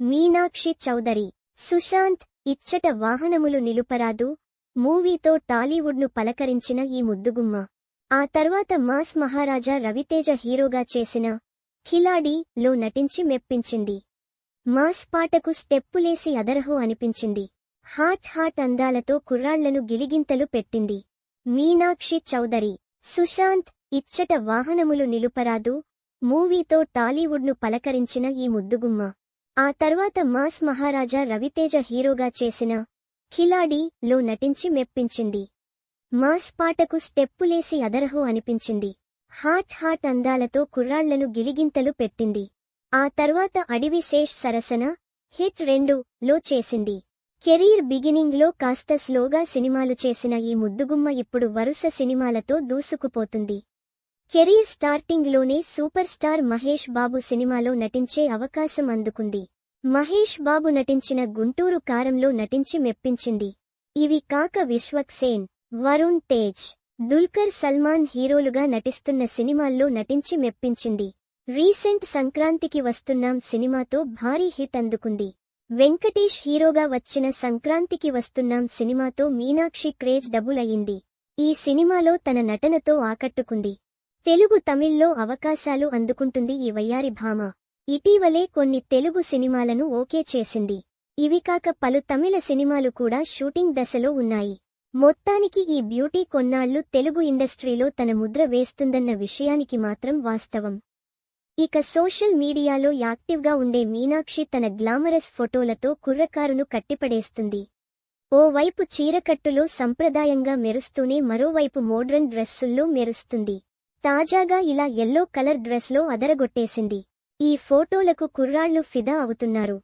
మీనాక్షి చౌదరి సుశాంత్ ఇచ్చట వాహనములు నిలుపరాదు మూవీతో టాలీవుడ్ను పలకరించిన ఈ ముద్దుగుమ్మ. ఆ తర్వాత మాస్ మహారాజా రవితేజ హీరోగా చేసిన ఖిలాడి లో నటించి మెప్పించింది. మాస్ పాటకు స్టెప్పులేసి అదరహో అనిపించింది. హాట్ హాట్ అందాలతో కుర్రాళ్ళను గిలిగింతలు పెట్టింది. మీనాక్షి చౌదరి సుశాంత్ ఇచ్చట వాహనములు నిలుపరాదు మూవీతో టాలీవుడ్ను పలకరించిన ఈ ముద్దుగుమ్మ. ఆ తర్వాత మాస్ మహారాజా రవితేజ హీరోగా చేసిన ఖిలాడి లో నటించి మెప్పించింది. మాస్ పాటకు స్టెప్పులేసి అదరహో అనిపించింది. హాట్ హాట్ అందాలతో కుర్రాళ్ళను గిలిగింతలు పెట్టింది. ఆ తర్వాత అడివి శేష్ సరసన హిట్ రెండు లో చేసింది. కెరీర్ బిగినింగ్లో కాస్త స్లోగా సినిమాలు చేసిన ఈ ముద్దుగుమ్మ ఇప్పుడు వరుస సినిమాలతో దూసుకుపోతుంది. కెరీర్ స్టార్టింగ్లోనే సూపర్ స్టార్ మహేష్ బాబు సినిమాలో నటించే అవకాశం అందుకుంది. మహేష్ బాబు నటించిన గుంటూరు కారంలో నటించి మెప్పించింది. ఇవి కాక విశ్వక్ సేన్ వరుణ్ తేజ్ దుల్కర్ సల్మాన్ హీరోలుగా నటిస్తున్న సినిమాల్లో నటించి మెప్పించింది. రీసెంట్ సంక్రాంతికి వస్తున్నాం సినిమాతో భారీ హిట్ అందుకుంది. వెంకటేష్ హీరోగా వచ్చిన సంక్రాంతికి వస్తున్నాం సినిమాతో మీనాక్షి క్రేజ్ డబుల్ అయింది. ఈ సినిమాలో తన నటనతో ఆకట్టుకుంది. తెలుగు తమిళ్ళో అవకాశాలు అందుకుంటుంది ఈ వయ్యారి భామ. ఇటీవలే కొన్ని తెలుగు సినిమాలను ఓకే చేసింది. ఇవి కాక పలు తమిళ సినిమాలు కూడా షూటింగ్ దశలో ఉన్నాయి. మొత్తానికి ఈ బ్యూటీ కొన్నాళ్ళు తెలుగు ఇండస్ట్రీలో తన ముద్ర వేస్తుందన్న విషయానికి మాత్రం వాస్తవం. ఇక సోషల్ మీడియాలో యాక్టివ్గా ఉండే మీనాక్షి తన గ్లామరస్ ఫోటోలతో కుర్రకారును కట్టిపడేస్తుంది. ఓవైపు చీరకట్టులో సంప్రదాయంగా మెరుస్తూనే మరోవైపు మోడ్రన్ డ్రెస్సుల్లో మెరుస్తుంది. తాజాగా ఇలా ఎల్లో కలర్ డ్రెస్లో అదరగొట్టేసింది. ఈ ఫోటోలకు కుర్రాళ్ళు ఫిదా అవుతున్నారు.